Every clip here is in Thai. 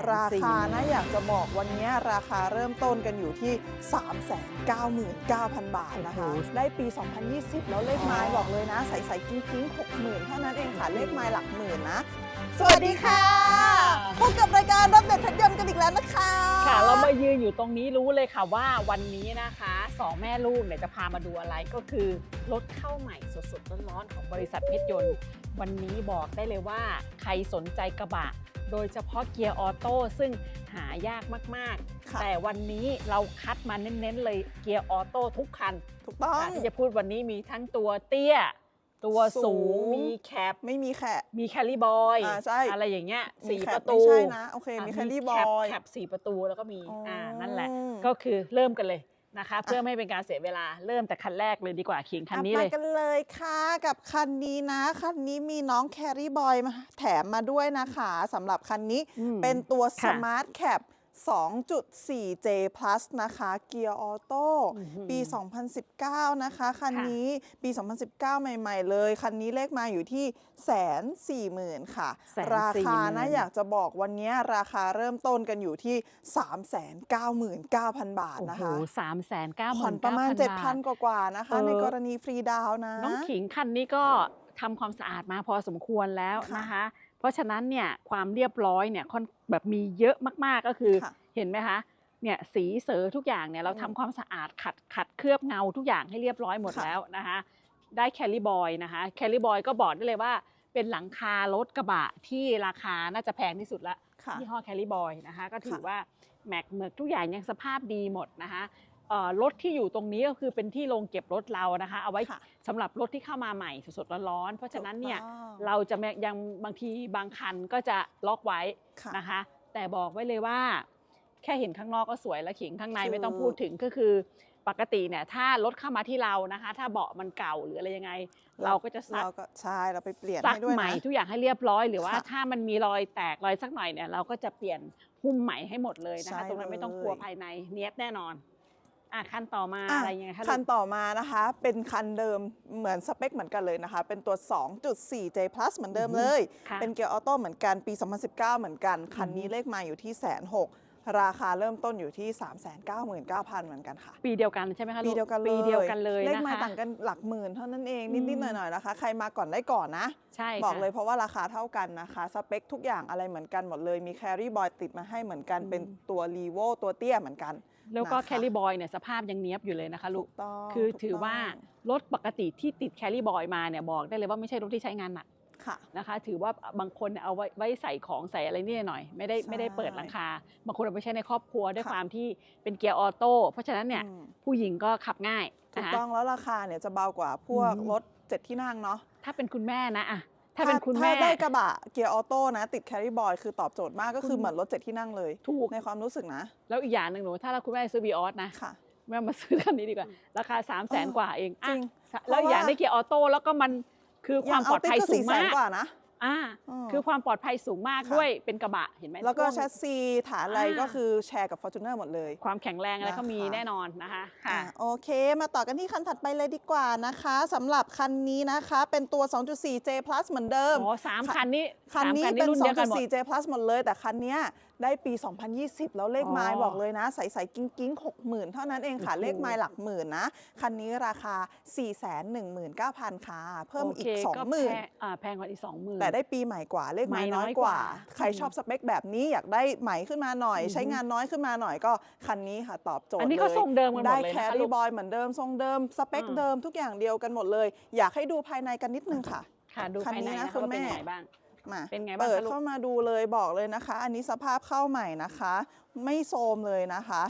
นราสี่คานะอยากจะบอกวันนี้ราคาเริ่มต้นกันอยู่ที่ 399,000 บาทนะคะ ได้ปี 2020 แล้วเลขไม้บอกเลยนะ ใส่ใส่กิ้งกิ้ง60,000เท่านั้นเองค่ะเลขไม้หลักหมื่นนะ สวัสดีค่ะพบกับรายการรถเด็ดรถยนต์กันอีกแล้วนะคะ ค่ะเรามายืนอยู่ตรงนี้รู้เลยค่ะว่าวันนี้นะคะสองแม่ลูกเนี่ยจะพามาดูอะไรก็คือรถเข้าใหม่สดๆร้อนๆของบริษัทเพชรยนต์ วันนี้บอกได้เลยว่าใครสนใจกระบะ โดยเฉพาะเกียร์ออโต้ซึ่งหายากมากค่ะๆแต่วันนี้เราคัดมาเน้นๆเลยเกียร์ออโต้ทุกคัน ถูกต้องค่ะที่จะพูดวันนี้มีทั้งตัวเตี้ย ตัวสูสูงงมีแคปไม่มีแค่มีแคลรี่บอยอ่าใช่อะไรอย่างเงี้ยมีสี่แคประไม่ตูใช่นะโอเคอะมีแคลรี่บแคอปยแคปสี่ประตูแล้วก็มีอ๋ออ่อ่านั่นแหละก็คือเริ่มกันเลย นะคะ เพื่อไม่ให้เป็นการเสียเวลาเริ่มแต่คันแรกเลยดีกว่าขิงคันนี้อะเลมายกันเลยค่ะกับคันนี้นะ คันนี้มีน้องแครี่บอยมาแถมมาด้วยนะคะสำหรับคันนี้อืมเป็นตัวค่ะ Smart Cap 2.4J Plus นะคะ เกียร์ออโต้อื้อหือปี 2019 นะคะ คันค่ะนี้ปี 2019 ใหม่ ๆ เลย คันนี้เลขมาอยู่ที่แสนสี่หมื่นค่ะ140,000ราคานะอยากจะบอกวันนี้ราคาเริ่มต้นกันอยู่ที่ 399,000 บาทโอ้นะโหคะสามแสนเก้าหผ่มื่อนนประมาณบาท7,000 กว่าๆนะคะเออในกรณีฟรีดาวน์นะ น้องขิงคันนี้ก็ ทำความสะอาดมาพอสมควรแล้วค่ะนะคะ เพราะฉะนั้นเนี่ยความเรียบร้อยเนี่ยค่อนแบบมีเยอะมากๆก็คือค่ะเห็นไหมคะเนี่ยสีเสือทุกอย่างเนี่ยเราอืมทำความสะอาดขัดขัดเคลือบเงาทุกอย่างให้เรียบร้อยหมดค่ะแล้วนะคะ ได้แคลรี่บอยนะคะแคลรี่บอยก็บอกได้เลยว่าเป็นหลังคารถกระบะที่ราคาน่าจะแพงที่สุดละค่ะยี่ห้อแคลรี่บอยนะคะ ก็ถือค่ะว่าแม็กเมือกทุกอย่างยังสภาพดีหมดนะคะเอ่อ รถที่อยู่ตรงนี้ก็คือเป็นที่โรงเก็บรถเรานะคะ เอาไว้ค่ะสำหรับรถที่เข้ามาใหม่สดๆร้อนๆเพราะฉะนั้นเนี่ยถูกต้องเราจะไม่ยังบางทีบางคันก็จะล็อกไว้ค่ะนะคะ แต่บอกไว้เลยว่า แค่เห็นข้างนอกก็สวยแล้วขิงข้างในคือไม่ต้องพูดถึงก็คือปกติเนี่ยถ้ารถเข้ามาที่เรานะคะ ถ้าเบาะมันเก่าหรืออะไรยังไง เราก็จะซักเราก็ใช่เราไปเปลี่ยนซักให้ด้วยใหม่นะทุกอย่างให้เรียบร้อยหรือว่าค่ะถ้ามันมีรอยแตกรอยสักหน่อยเนี่ยเราก็จะเปลี่ยนหุ้มใหม่ให้หมดเลยนะคะใช่ตรงนั้นไม่ต้องกลัวภายในเนียบแน่นอน อะขั้นต่อมาอะอะไรยังไงคะคันลูกต่อมานะคะ เป็นคันเดิมเหมือนสเปคเหมือนกันเลยนะคะ เป็นตัว 2.4J Plus เหมือนเดิมเลย ค่ะ เป็นเกียร์ออโต้เหมือนกันปี 2019 เหมือนกัน คันนี้อือฮึเลขมาอยู่ที่แสนหกราคาเริ่มต้นอยู่ที่ 399,000 เหมือนกันค่ะ ปีเดียวกันใช่ไหมคะลูปีเดียวกันเลยปีเดียวกันเลยเลขนะมาคะต่างกันหลักหมื่นเท่านั้นเองอืมนิดๆหน่อยๆนะคะ ใครมาก่อนได้ก่อนนะ ใช่บอกค่ะ เลยเพราะว่าราคาเท่ากันนะคะ สเปคทุกอย่างอะไรเหมือนกันหมดเลย มีแครี่บอยติดมาให้เหมือนกันอืมเป็นตัวรีโวตัวเตี้ยเหมือนกัน แล้วก็นะคะแคลรี่บอยเนี่ยสภาพยังเนี้ยบอยู่เลยนะคะลูก ถูกต้องคือถูกถือว่าต้องรถปกติที่ติดแคลรี่บอยมาเนี่ยบอกได้เลยว่าไม่ใช่รถที่ใช้งานหนักค่ะ นะคะ ถือว่าบางคนเนี่ยเอาไว้ไว้ใส่ของใส่อะไรนี่หน่อยไม่ได้ใช่ไม่ได้เปิดหลังคา บางคนเอาไปใช้ในครอบครัวด้วยค่ะ ความที่เป็นเกียร์ออโต้เพราะฉะนั้นเนี่ยอืมผู้หญิงก็ขับง่ายถูกนะคะ ต้องแล้วราคาเนี่ยจะเบากว่าพวกอืม รถเจ็ดที่นั่งเนาะ ถ้าเป็นคุณแม่นะอะ ถ้าเป็นคุณแม่ถ้าได้กระบะเกียร์ออโต้นะ ติดแครี่บอยคือตอบโจทย์มากก็คือคุณเหมือนรถเจ็ดที่นั่งเลยถูกในความรู้สึกนะ แล้วอีกอย่างหนึ่งหนูถ้าเราคุณแม่ซื้อบีออสนะค่ะแม่มาซื้อคันนี้ดีกว่า ราคา3 0 0แสนเออกว่าเองจริงอะแล้วอีกอย่างได้เกียร์ออโต้แล้วก็มันคือความปลอดภัยสูงแสมานกกว่านะ อ่าอืมคือความปลอดภัยสูงมากค่ะ ด้วยเป็นกระบะเห็นไหมแล้วก็พ่วงแชสซีฐานอะไรอ่า ก็คือแชร์กับ Fortuner หมดเลย ความแข็งแรงอะไรนะคะ ก็มีแน่นอนนะคะค่ะ อะโอเค มาต่อกันที่คันถัดไปเลยดีกว่านะคะสำหรับคันนี้นะคะเป็นตัว 2.4J Plus เหมือนเดิม อ๋อสามคันนี้คันนี้สามเป็นรุ่นเดียวกันหมด 2.4J Plus หมดเลย แต่คันเนี้ยได้ปี 2020 แล้วเลขไม้อ๋อบอกเลยนะใส่ใส่กิ้งกิ้ง60,000 เท่านั้นเองค่ะโอ้โหเลขไม้หลักหมื่นนะ คันนี้ราคา 419,000 ค่ะ เพิ่มอีกโเคก็แพง20,000อ่าแพงกว่าอีกสองหมื่น แต่ได้ปีใหม่กว่าเลขไม้ไม้น้น้ออยยกกว่าว่าใครอืมชอบสเปคแบบนี้อยากได้ไหมขึ้นมาหน่อย อือฮึใช้งานน้อยขึ้นมาหน่อยก็คันนี้ค่ะตอบโจทย์อันนี้ก็เลยทรงเดิมกันหมดได้เลยแคนะคะลูรี่กบอยเหมือนเดิมทรงเดิมสเปคอืม เดิมทุกอย่างเดียวกันหมดเลย อยากให้ดูภายในกันนิดนึงค่ะ ค่ะ ดูคันภายนี้ในนะนะคะคุณว่าเป็นแม่ยังไงบ้าง มาเป็นไงบ้างเปิดคะลูกเข้ามาดูเลยบอกเลยนะคะ อันนี้สภาพเข้าใหม่นะคะ ไม่โทรมเลยนะคะ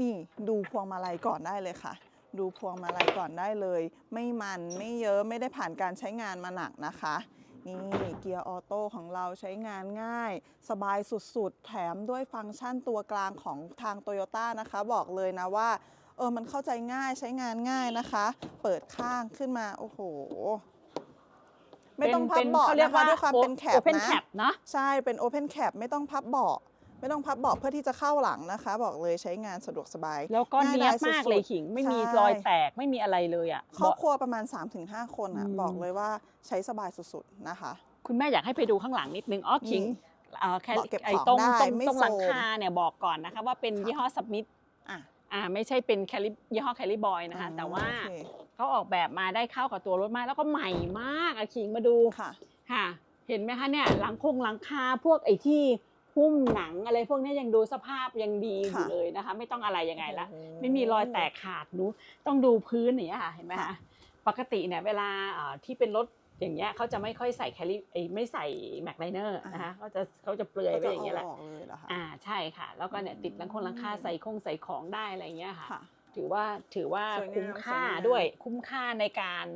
นี่ดูพวงมาลัยก่อนได้เลยค่ะ ดูพวงมาลัยก่อนได้เลย ไม่มันไม่เยอะไม่ได้ผ่านการใช้งานมาหนักนะคะนี่เกียร์ออโต้ของเราใช้งานง่าย สบายสุดๆ แถมด้วยฟังก์ชันตัวกลางของทางโตโยต้านะคะ บอกเลยนะว่า เออมันเข้าใจง่ายใช้งานง่ายนะคะ เปิดข้างขึ้นมา โอ้โห ไม่ต้องพับเบาะเขาเรียนะกคะว่าด้วยความเป็นแคปโอเพนนะแคปเนาะใช่เป็น Open Cap ไม่ต้องพับเบาะไม่ต้องพับเบาะเพื่อที่จะเข้าหลังนะคะ บอกเลยใช้งานสะดวกสบาย แล้วก็ง่ายเนี้ยบดายมากสุดๆเลยขิง ไม่มีใช่รอยแตกไม่มีอะไรเลยอะครอบเบาะครัวประมาณ 3-5 คนอะอืมบอกเลยว่าใช้สบายสุดๆนะคะ คุณแม่อยากให้ไปดูข้างหลังนิดนึงอ๋อขิงนี่เอ่อแค่เบาะเก็บไอ้ของตรงได้ตรงไม่ตรงหลังโซมคาเนี่ยบอกก่อนนะคะว่าเป็นค่ะยี่ห้อสมิธอะ อ่าไม่ใช่เป็นแคลิยี่ห้อแคลิบอยนะคะอ๋อแต่ว่าโอเคเขาออกแบบมาได้เข้ากับตัวรถมากแล้วก็ใหม่มากอะขิงมาดูค่ะค่ะ เห็นไหมคะเนี่ยหลังคงหลังคาพวกไอ้ที่หุ้มหนังอะไรพวกนี้ยังดูสภาพยังดีอยู่ค่ะเลยนะคะ ไม่ต้องอะไรยังไงละโอ้โหไม่มีรอยแตกขาดหนูต้องดูพื้นอย่างเนี้ยค่ะเห็นไหมค่ะคะปกติเนี่ยเวลาเอ่อที่เป็นรถ อย่างเงี้ยเขาจะไม่ค่อยใส่แคลิไอ้ไม่ใส่แม็กไลเนอร์นะคะเขาจะเขาจะเปลือยก็ไปจะอย่างเงี้ยแหละออกเลยเหรอคะอ่าใช่ค่ะ แล้วก็เนี่ยติดหลังคงหลังคาใส่คงใส่ของได้อะไรอย่างเงี้ยค่ะค่ะ ถือว่าถือว่าสวยงามคุ้มค่าสวยงามด้วยคุ้มค่าในการ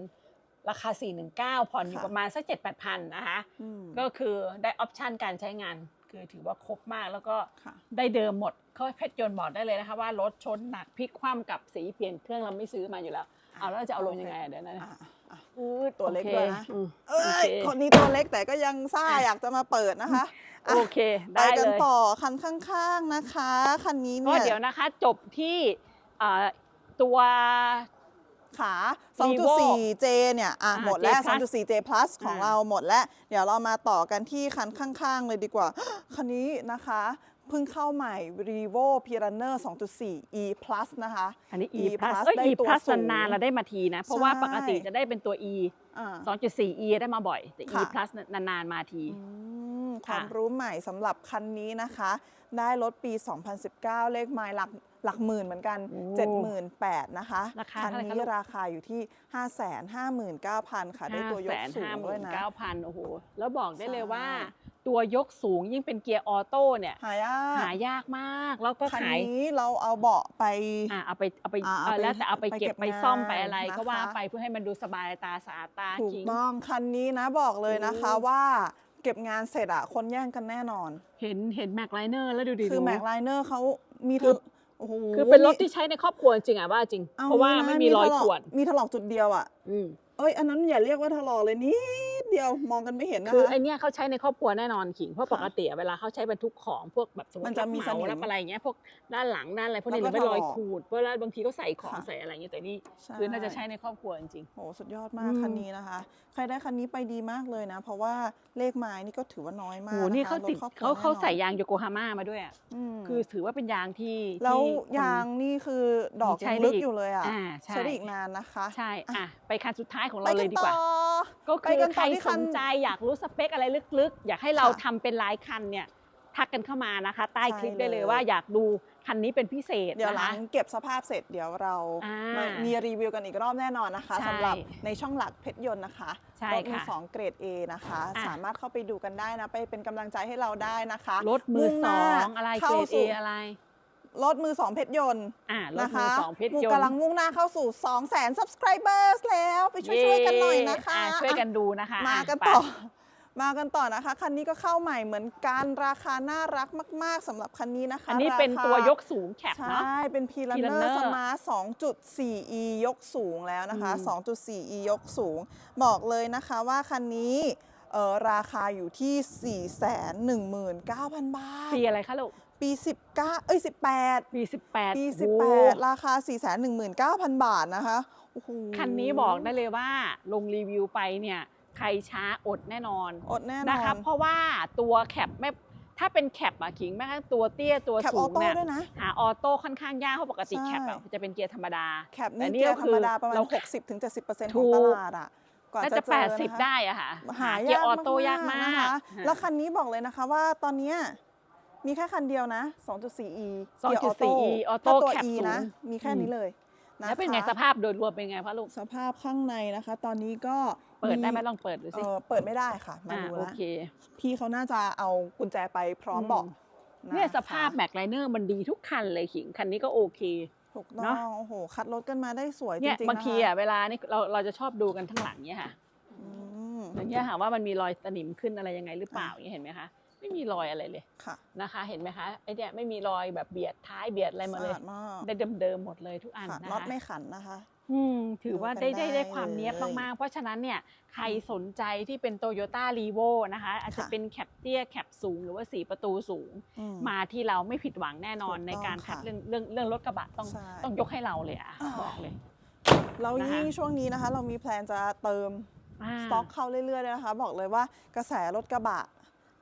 ราคา 419 ผ่อนอยู่ค่ะประมาณสัก 7 8พันนะคะอืมก็คือได้ออปชันการใช้งาน คือถือว่าครบมากแล้วก็ค่ะได้เดิมหมดเขาเพชรยนต์บอกได้เลยนะคะว่ารถชนหนักพลิกคว่ำกับสีเปลี่ยนเครื่องเราไม่ซื้อมาอยู่แล้ว เอาแล้วเราจะเอาลงยังไงอะเดี๋ยวนะ อะอะอืดตัวเล็กโอคด้วยนะอืมเอ้โอยเค คนนี้ตัวเล็กแต่ก็ยังซ่าอะอยากจะมาเปิดนะคะอะโอเค ไปได้กัเลนยต่อคันข้างๆนะคะ คันนี้ก็เนี่ย เดี๋ยวนะคะจบที่เอ่อตัว ขา Vivo 2.4J เนี่ย อะ อ่าหมดแล้ว J plus 2.4J plus ของอ่า เราหมดแล้ว เดี๋ยวเรามาต่อกันที่คันข้าง ๆ เลยดีกว่า คันนี้นะคะ เพิ่งเข้าใหม่ Revo Piranha 2.4 E plus นะคะ อันนี้ E E plus plus เอ้ยได้ E ตัว plus สูงนานๆเราได้มาทีนะ เพราะว่าใช่ปกติจะได้เป็นตัว E อ่า2.4 E ได้มาบ่อย แต่ E ค่ะ plus นานๆมาทีอืมคค่ะวามรู้ใหม่สำหรับคันนี้นะคะ ได้รถปี 2019 เลขไมล์หลักหลักหมื่นเหมือนกันโอ้78,000นะคะราคาคันเท่าไหร่คะนี้ลูกราคาอยู่ที่ 559,000 ค่ะ ได้ตัวยกสูงด้วยนะ5,900,000 โอ้โห แล้วบอกได้เลยใช่ว่า ตัวยกสูงยิ่งเป็นเกียร์ออโต้เนี่ยหายากหายากมาก แล้วก็คันขายนี้เราเอาเบาะไปอะเอาไปเอาไปอ่าเอาเออไปแล้วแต่เอาไปไปเก็บเก็บไปซ่อมงานไปอะไรก็ว่านะคะไปเพื่อให้มันดูสบายตาสะอาดตาถูกจริงต้องคันนี้นะบอกเลยนะคะโอ้ว่าเก็บงานเสร็จอะคนแย่งกันแน่นอน เห็นเห็นแม็กไลเนอร์แล้วดูดิคือดูแม็กไลเนอร์เขามีคือทะโอ้โหคือเป็นรถที่ใช้ในครอบครัวจริงๆอะว่าจริงอเพราะว่างี้นไม่มีรอยถลกข่วนมีถลอกจุดเดียวอะอืมเอ้ยอันนั้นอย่าเรียกว่าถลอกเลยนิด เดียวมองกันไม่เห็นนะคือคะไอเนี้ยเขาใช้ในครอบครัวแน่นอนขิงเพราะค่ะปกติอะเวลาเขาใช้บรรทุกของพวกแบบสมมมันติจะรับมีเหมาสนิมรับอะไรเงี้ยพวกด้านหลังด้านอะไรพวกนี้หแล้รืวอก็ไม่รอยถลอกขูดเพราะว่าบางทีเขาใส่ของค่ะ ใส่อะไรเงี้ยแต่นี่ใช่คือน่าจะใช้ในครอบครัวจริง โหสุดยอดมากอืม คันนี้นะคะ ใครได้คันนี้ไปดีมากเลยนะ เพราะว่าเลขไม้นี่ก็ถือว่าน้อยๆมาโหกนี่ะคะเขาติดรถครอบครัวเขาเขาแน่นอนใส่ยางโยโกฮาม่ามาด้วยอะมคือถือว่าเป็นยางที่แล้วที่คน ยางนี่คือดอกใช้ยังได้ลึกอีกอยู่เลยอะอ่าใช่ ใช้ได้อีกนานนะคะ ใช่อะไปคันสุดท้ายของไปเราเลกัยนดีต่กว่าอก็ไปคือ กันใคต่รอที่คัสนนใจอยากรู้สเปคอะไรลึกๆ อยากให้เราค่ะทำเป็นรายคันเนี่ยทักกันเข้ามานะคะ ใต้ใช่คลิปได้เลยเลยว่าอยากดูคันนี้เป็นพิเศษเดี๋ยวนะหลัคะงเก็บสภาพเสร็จเดี๋ยวเราอ่ามามีรีวิวกันอีกรอบแน่นอนนะคะใช่สำหรับในช่องหลักเพชรยนต์นะคะใช่รถมือค่ะสองเกรด A นะคะอะสามารถเข้าไปดูกันได้นะ ไปเป็นกำลังใจให้เราได้นะคะ รถมือมุ่งสหอน้างอะไรเกเข้ารดเอสู่อะไร รถมือสองเพชรยนต์อ่ารถนะมืคะอสองเพชรมูยนกำลังต์มุ่งหน้าเข้าสู่2 0 0 0 0 0 subscribers แล้วไปช่วยๆกันหน่อยนะคะอ่ช่วยกันดูนะคะ มาอะกันไปต่อ มากันต่อนะคะ คันนี้ก็เข้าใหม่เหมือนกันราคาน่ารักมาก ๆสำหรับคันนี้นะคะ อันนี้เป็นราคาตัวยกสูงแคปใชเนาะ่เป็นพีลันเนอ Piranha ร์สมาร์ท 2.4e ยกสูงแล้วนะคะอืม 2.4e ยกสูง บอกเลยนะคะว่าคันนี้เอ่อราคาอยู่ที่ 419,000 บาทปีอะไรคะลูก ปี19เอ้ย18 ปีสิบแปดปีโอ้โห18 ราคา 419,000 บาทนะคะโอ้โหคันนี้บอกได้เลยว่าลงรีวิวไปเนี่ย ใครช้าอดแน่นอนอดแน่นอนนะคะเพราะว่าตัวแคปไม่ถ้าเป็นแคปอะขิงแม้กระทั่งตัวเตี้ยตัวแคปสูอองโต้เนี่ยด้วยนะหาออโต้ค่อนข้างยากเพราะปกติใช่แคปอะจะเป็นเกียร์ธรรมดาแคปแต่นี่นี่เกียร์ก็ธคืรอรมดาประมาณเรา60-70%ถูของกตลาดอะกว่าน่าจะจะเจอแปดสิบนะคะได้อะค่ะ หาเกียยากร์ออโต้ยากมากนะคะอะแล้วคันนี้บอกเลยนะคะว่าตอนเนี้ย มีแค่คันเดียวนะ 2.4e 2.4e ออโต้ถ้าตัวแคป e สูงนะมีแค่นี้เลยนะคะแล้วเป็นไงสภาพโดยรวมเป็นไงพ่อลูก สภาพข้างในนะคะ ตอนนี้ก็เปิดได้ไหมลองเปิดดูเอสิอเปิดไม่ได้ค่ะ มาอ่าดูโอแล้วเค พี่เขาน่าจะเอากุญแจไปพร้อมอืมเบาะะเนี่ยสภาพคะแม็กไลเนอร์มันดีทุกคันเลยขิง คันนี้ก็โอเค ถูกต้อเนอะงโอ้โห คัดรถกันมาได้สวยจเนี่ยริงๆบางทีนคอะเวลานี่เราเราจะชอบดูกันทั้างหลังเนี่ยค่ะอืม อย่างเงี้ยค่ะว่ามันมีรอยสนิมขึ้นอะไรยังไงหรือเปล่าอย่างเงี้ยเห็นไหมคะ ไม่มีรอยอะไรเลยค่ะนะคะ เห็นไหมคะไอเนี่ยไม่มีรอยแบบเบียดท้ายเบียดอะไรมาเลยสะอาดมากได้เดิมๆหมดเลยทุกอันค่ะนะน็อตคะไม่ขันนะคะอืมถือว่าดูกัได้นได้ได้ได้ความเนี้ยบเลยมากๆ เพราะฉะนั้นเนี่ยใครสนใจที่เป็นโตโยต้ารีโวนะคะ อาจจะค่ะเป็นแคปเตี้ยแคปสูงหรือว่าสีประตูสูงอืมาที่เราไม่ผิดหวังแน่นอนถูกต้องในการคัดค่ะเรื่องเรื่องเรื่องรถกระบะต้องใช่ต้องยกให้เราเลยอะอ่าบอกเลยแล้วนะคะยิ่งช่วงนี้นะคะ เรามีแพลนจะเติมอ่าสต็อกเข้าเรื่อยๆเลยนะคะ บอกเลยว่ากระแสรถกระบะ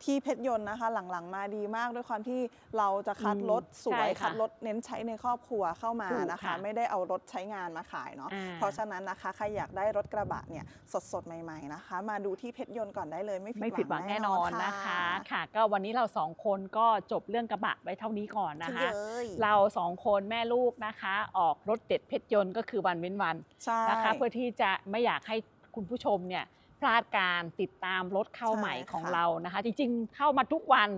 ที่เพชรยนต์นะคะ หลังๆ มาดีมากด้วยความที่เราจะคัดอืมรถสวใช่ยค่ะคัดรถเน้นใช้ในครอบครัวเข้ามาถูกนะคะ ค่ะไม่ได้เอารถใช้งานมาขายเนาะอ่า เพราะฉะนั้นนะคะใครอยากได้รถกระบะเนี่ยสดๆ ใหม่ๆนะคะ มาดูที่เพชรยนต์ก่อนได้เลยไม่ไม่ผิดหวังแน่นอนนะคะ ค่ะค่ะก็วันนี้เราสองคนก็จบเรื่องกระบะไว้เท่านี้ก่อนนะคะเย้ยเราสองคนแม่ลูกนะคะ ออกรถเด็ดเพชรยนต์ก็คือวันเว้นวันใช่ นะคะ เพื่อที่จะไม่อยากให้ คุณผู้ชมเนี่ยพลาดการติดตามรถเข้าใหม่ใช่ค่ะของเรานะคะ จริงๆ เข้ามาทุกวัน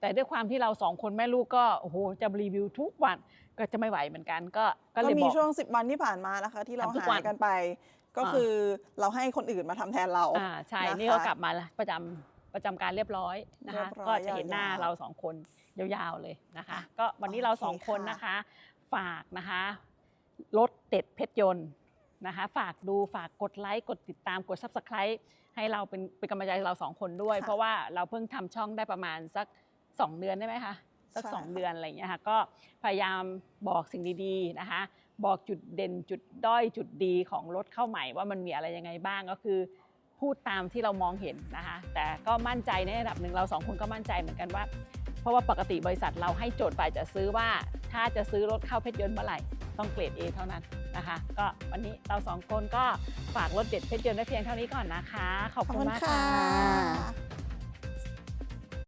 แต่ด้วยความที่เราสองคนแม่ลูกก็โอ้โหจะรีวิวทุกวันก็จะไม่ไหวเหมือนกัน ก็ก็ก็เลยมีบอก ช่วง 10 วันที่ผ่านมานะคะ ที่เราทำทุกหาวัยนกันไป ก็อ่าคือเราให้คนอื่นมาทำแทนเรา อ่าใช่นะคะนี่ก็กลับมาแล้วประจำประจำการเรียบร้อยนะคะ เรียบร้ก็อยจะเห็นหน้ายาวๆเราสองคนยาวๆเลยนะคะ ก็วันนี้เราสองโอเคคนค่ะ นะคะ ฝากนะคะรถเด็ดเพชรยนต์ นะคะฝากดูฝากกดไลค์กดติดตามกด subscribe ให้เราเป็นเป็นกำลังใจให้เราสองคนด้วยค่ะเพราะว่าเราเพิ่งทำช่องได้ประมาณสัก 2 เดือนได้ไหมคะสักใช่สองค่ะเดือนอะไรอย่างเงี้ยค่ะก็พยายามบอกสิ่งดีๆนะคะบอกจุดเด่นจุดด้อยจุดดีของรถเข้าใหม่ว่ามันมีอะไรยังไงบ้างก็คือ พูดตามที่เรามองเห็นนะคะแต่ก็มั่นใจในระดับหนึ่งเราสองคนก็มั่นใจเหมือนกันว่า เพราะว่าปกติบริษัทเราให้โจทย์ฝ่ายจะซื้อว่า ถ้าจะซื้อรถเข้าเพชรยนต์เมื่อไหร่ต้องเกรด A เท่านั้นนะคะ ก็วันนี้เราสองคนก็ฝากรถเด็ดเพชรยนต์ได้เพียงเท่านี้ก่อนนะคะ ขอบคุณมากค่ะ